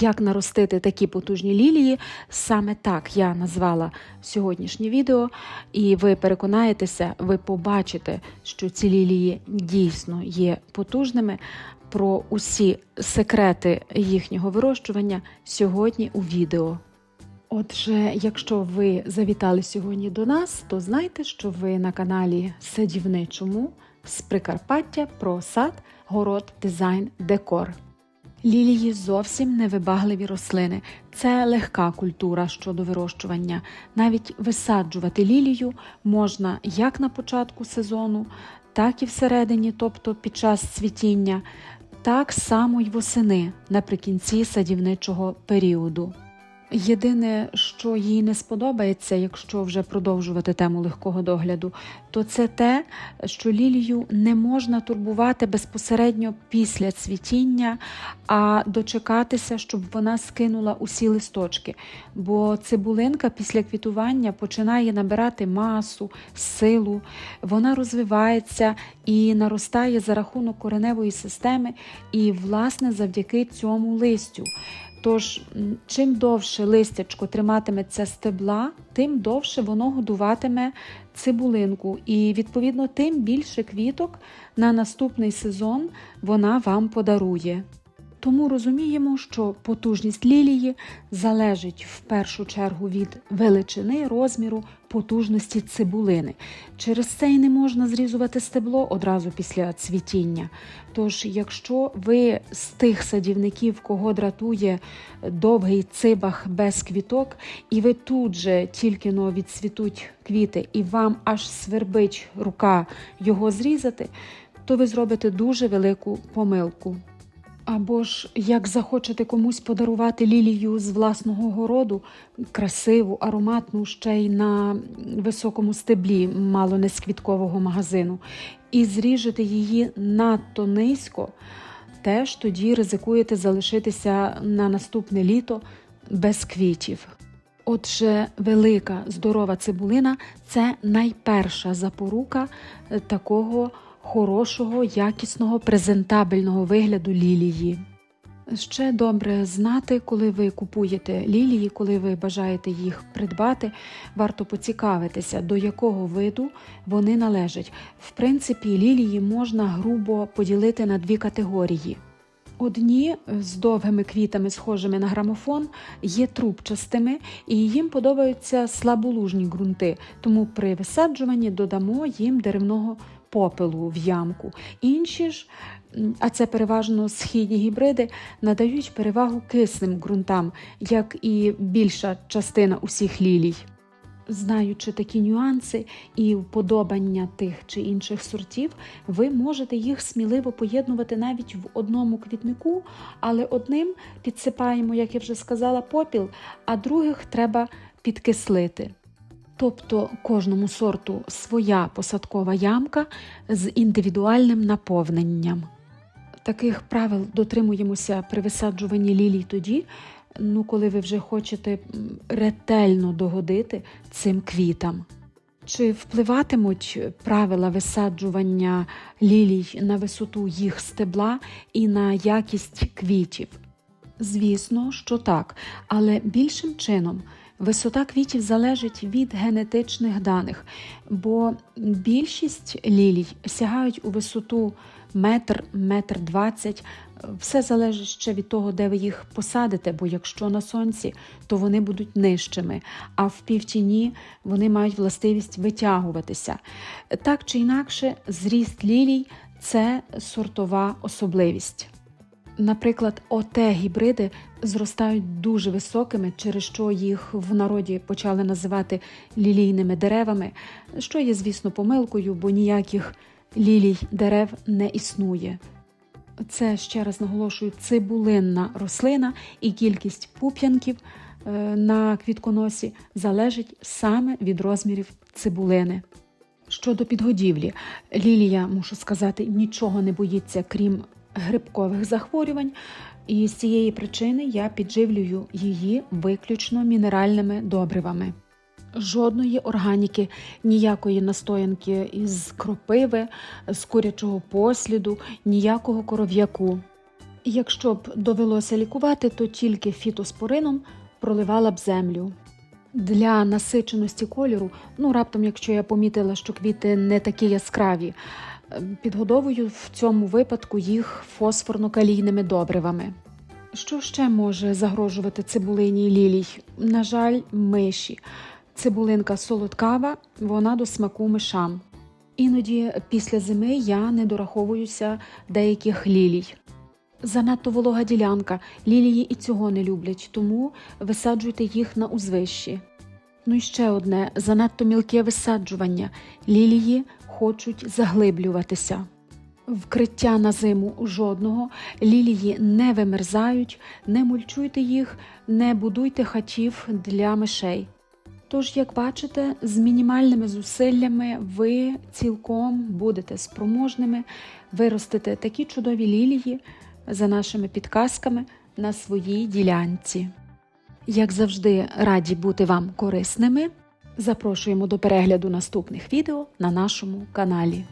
Як наростити такі потужні лілії, саме так я назвала сьогоднішнє відео, і ви переконаєтеся, ви побачите, що ці лілії дійсно є потужними. Про усі секрети їхнього вирощування сьогодні у відео. Отже, якщо ви завітали сьогодні до нас, то знайте, що ви на каналі Садівничому з Прикарпаття про сад, город, дизайн, декор. Лілії зовсім невибагливі рослини. Це легка культура щодо вирощування. Навіть висаджувати лілію можна як на початку сезону, так і всередині, тобто під час цвітіння, так само й восени наприкінці садівничого періоду. Єдине, що їй не сподобається, якщо вже продовжувати тему легкого догляду, то це те, що лілію не можна турбувати безпосередньо після цвітіння, а дочекатися, щоб вона скинула усі листочки. Бо цибулинка після квітування починає набирати масу, силу, вона розвивається і наростає за рахунок кореневої системи, і, власне, завдяки цьому листю. Тож, чим довше листячко триматиметься стебла, тим довше воно годуватиме цибулинку, і відповідно тим більше квіток на наступний сезон вона вам подарує. Тому розуміємо, що потужність лілії залежить в першу чергу від величини розміру потужності цибулини. Через це й не можна зрізувати стебло одразу після цвітіння. Тож, якщо ви з тих садівників, кого дратує довгий цибах без квіток, і ви тут же тільки но відцвітуть квіти, і вам аж свербить рука його зрізати, то ви зробите дуже велику помилку. Або ж як захочете комусь подарувати лілію з власного городу, красиву, ароматну ще й на високому стеблі, мало не з квіткового магазину, і зріжете її надто низько, теж тоді ризикуєте залишитися на наступне літо без квітів. Отже, велика здорова цибулина це найперша запорука такого хорошого, якісного, презентабельного вигляду лілії. Ще добре знати, коли ви купуєте лілії, коли ви бажаєте їх придбати, варто поцікавитися, до якого виду вони належать. В принципі, лілії можна грубо поділити на дві категорії. Одні з довгими квітами, схожими на грамофон, є трубчастими, і їм подобаються слаболужні ґрунти, тому при висаджуванні додамо їм деревного попелу в ямку. Інші ж, а це переважно східні гібриди, надають перевагу кислим ґрунтам, як і більша частина усіх лілій. Знаючи такі нюанси і вподобання тих чи інших сортів, ви можете їх сміливо поєднувати навіть в одному квітнику, але одним підсипаємо, як я вже сказала, попіл, а других треба підкислити. Тобто кожному сорту своя посадкова ямка з індивідуальним наповненням. Таких правил дотримуємося при висаджуванні лілій тоді, ну, коли ви вже хочете ретельно догодити цим квітам. Чи впливатимуть правила висаджування лілій на висоту їх стебла і на якість квітів? Звісно, що так, але більшим чином висота квітів залежить від генетичних даних, бо більшість лілій сягають у висоту метр, метр двадцять. Все залежить ще від того, де ви їх посадите, бо якщо на сонці, то вони будуть нижчими, а в півтіні вони мають властивість витягуватися. Так чи інакше, зріст лілій це сортова особливість. Наприклад, ОТ гібриди зростають дуже високими, через що їх в народі почали називати лілійними деревами, що є, звісно, помилкою, бо ніяких лілій дерев не існує. Це ще раз наголошую цибулинна рослина, і кількість пуп'янків е, на квітконосі залежить саме від розмірів цибулини. Щодо підгодівлі, лілія, мушу сказати, нічого не боїться, крім грибкових захворювань, і з цієї причини я підживлюю її виключно мінеральними добривами. Жодної органіки, ніякої настоянки із кропиви, з курячого посліду, ніякого коров'яку. Якщо б довелося лікувати, то тільки фітоспорином проливала б землю. Для насиченості кольору, ну раптом, якщо я помітила, що квіти не такі яскраві, підгодовую в цьому випадку їх фосфорно-калійними добривами. Що ще може загрожувати цибулині лілій? На жаль, миші. Цибулинка солодкава, вона до смаку мишам. Іноді після зими я не дораховуюся деяких лілій. Занадто волога ділянка, лілії і цього не люблять, тому висаджуйте їх на узвищі. Ну і ще одне занадто мілке висаджування. Лілії хочуть заглиблюватися. Вкриття на зиму жодного, лілії не вимерзають, не мульчуйте їх, не будуйте хатів для мишей. Тож, як бачите, з мінімальними зусиллями ви цілком будете спроможними виростити такі чудові лілії за нашими підказками на своїй ділянці. Як завжди, раді бути вам корисними. Запрошуємо до перегляду наступних відео на нашому каналі.